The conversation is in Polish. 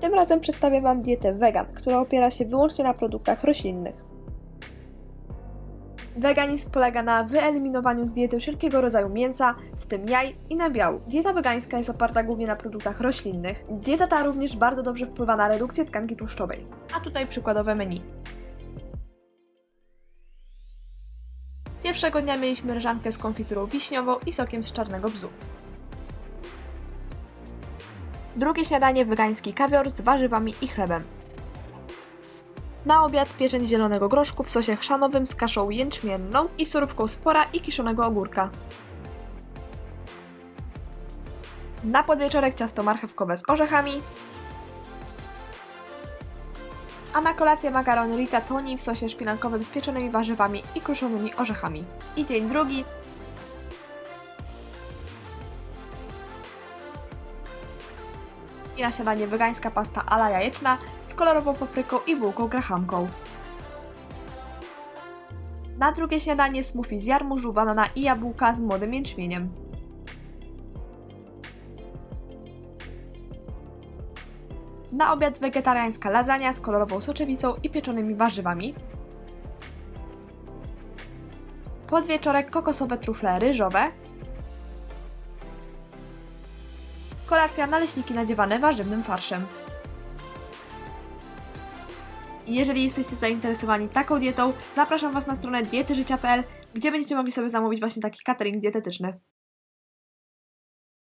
Tym razem przedstawię Wam dietę wegan, która opiera się wyłącznie na produktach roślinnych. Weganizm polega na wyeliminowaniu z diety wszelkiego rodzaju mięsa, w tym jaj i nabiału. Dieta wegańska jest oparta głównie na produktach roślinnych. Dieta ta również bardzo dobrze wpływa na redukcję tkanki tłuszczowej. A tutaj przykładowe menu. Pierwszego dnia mieliśmy ryżankę z konfiturą wiśniową i sokiem z czarnego bzu. Drugie śniadanie wegański kawior z warzywami i chlebem. Na obiad pieczeń zielonego groszku w sosie chrzanowym z kaszą jęczmienną i surówką spora i kiszonego ogórka. Na podwieczorek ciasto marchewkowe z orzechami. A na kolację makarony rigatoni w sosie szpinankowym z pieczonymi warzywami i kruszonymi orzechami. I dzień drugi i na śniadanie wegańska pasta ala jajeczna z kolorową papryką i bułką grahamką. Na drugie śniadanie smoothie z jarmużu, banana i jabłka z młodym jęczmieniem. Na obiad wegetariańska lasagna z kolorową soczewicą i pieczonymi warzywami. Podwieczorek kokosowe trufle ryżowe. Kolacja naleśniki nadziewane warzywnym farszem. Jeżeli jesteście zainteresowani taką dietą, zapraszam Was na stronę dietyżycia.pl, gdzie będziecie mogli sobie zamówić właśnie taki catering dietetyczny.